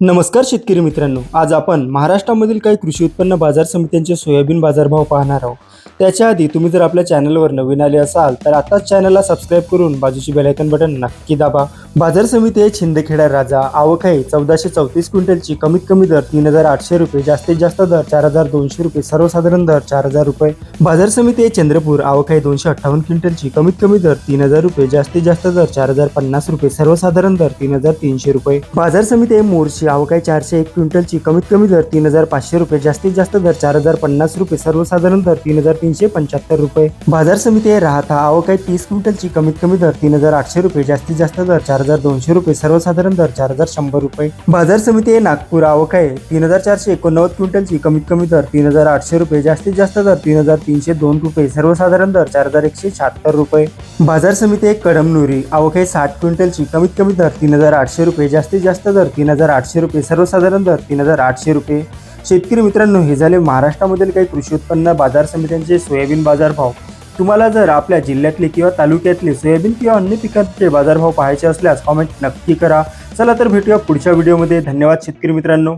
नमस्कार शेतकरी मित्रांनो आज आपण महाराष्ट्रामधील काही कृषी उत्पन्न बाजार समित्यांचे सोयाबीन बाजारभाव पाहणार आहोत. त्याच्या आधी तुम्ही जर आपल्या चॅनलवर नवीन आले असाल तर आताच चॅनलला सबस्क्राईब करून बाजूची बेलायकन बटन नक्की दाबा. बाजार समिती आहे शिंदखेडा राजा. आवक आहे चौदाशे चौतीस क्विंटलची. कमीत कमी दर तीन हजार आठशे रुपये जास्तीत जास्त दर चार हजार दोनशे रुपये सर्वसाधारण दर चार हजार रुपये. बाजार समिती आहे चंद्रपूर. आवक आहे दोनशे अठ्ठावन्न क्विंटलची. कमीत कमी दर तीन हजार रुपये जास्तीत जास्त दर चार हजार पन्नास रुपये सर्वसाधारण दर तीन हजार तीनशे रुपये. बाजार समिती आहे मोर्शी. आवक आहे चारशे एक क्विंटलची. कमीत कमी दर तीन हजार पाचशे रुपये जास्तीत जास्त दर चार हजार पन्नास रुपये सर्वसाधारण दर तीन हजार तीनशे पंच्याहत्तर रुपये. बाजार समिती आहे राहता. आवक आहे तीस क्विंटलची. कमीत कमी दर तीन हजार आठशे रुपये जास्तीत जास्त दर चार हजार दोनशे रुपये सर्वसाधारण दर चार हजार शंभर रुपये. बाजार समिती आहे नागपूर आवक आहे. तीन हजार चारशे एकोणनव्वद क्विंटलची कमीत कमी दर तीन हजार आठशे रुपये जास्तीत जास्त दर तीन हजार तीनशे दोन रुपये सर्वसाधारण दर चार हजार एकशे शहात्तर रुपये. बाजार समिती एक कडमनुरी आवक आहे. साठ क्विंटलची कमीत कमी दर तीन हजार आठशे रुपये जास्तीत जास्त दर तीन हजार आठशे रुपये सर्वसाधारण दर तीन हजार आठशे रुपये. शेतकरी मित्रांनो हे झाले महाराष्ट्रामधील काही कृषी उत्पन्न बाजार समित्यांचे सोयाबीन बाजारभाव तुम्हाला जर आपल्या जिल्ह्यातले किंवा तालुक्यातले सोयाबीन किंवा अन्य पिकांचे बाजारभाव पाहायचे असल्यास कॉमेंट नक्की करा. चला तर भेटूया पुढच्या व्हिडिओमध्ये धन्यवाद शेतकरी मित्रांनो.